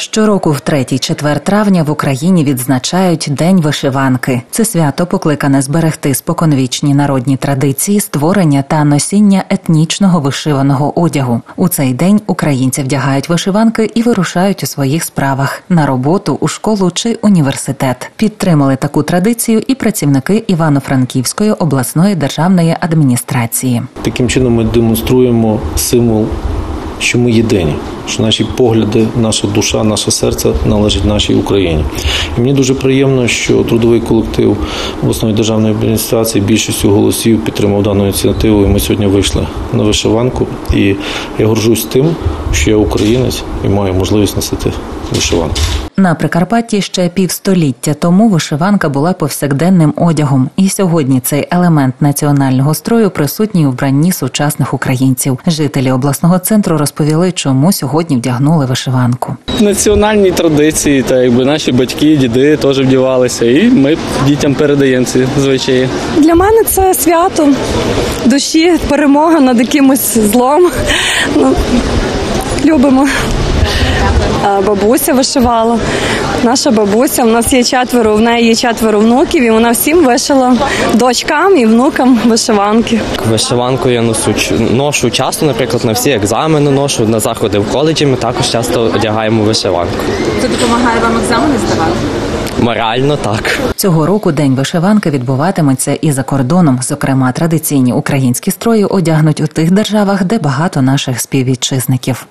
Щороку, в третій четвер травня, в Україні відзначають День вишиванки. Це свято покликане зберегти споконвічні народні традиції, створення та носіння етнічного вишиваного одягу. У цей день українці вдягають вишиванки і вирушають у своїх справах на роботу, у школу чи університет. Підтримали таку традицію і працівники Івано-Франківської обласної державної адміністрації. Таким чином ми демонструємо символ, що ми єдині, що наші погляди, наша душа, наше серце належить нашій Україні. І мені дуже приємно, що трудовий колектив обласної державної адміністрації більшістю голосів підтримав дану ініціативу. І ми сьогодні вийшли на вишиванку. І я горжусь тим, що я українець і маю можливість носити вишиванку. На Прикарпатті ще півстоліття тому вишиванка була повсякденним одягом, і сьогодні цей елемент національного строю присутній у вбранні сучасних українців. Жителі обласного центру розповіли, чому сьогодні вдягнули вишиванку. національні традиції, та якби наші батьки, діди теж вдівалися, і ми дітям передаємо ці звичаї. Для мене це свято душі, перемога над якимось злом. Ну, любимо. А Бабуся вишивала. Наша бабуся, у нас є четверо, в неї є четверо внуків, і вона всім вишила дочкам і внукам вишиванки. Вишиванку я носу ношу часто, наприклад, на всі екзамени ношу, на заходи в коледжі ми також часто одягаємо вишиванку. Це допомагає вам екзамени здавати? Морально так. Цього року день вишиванки відбуватиметься і за кордоном. Зокрема, традиційні українські строї одягнуть у тих державах, де багато наших співвітчизників.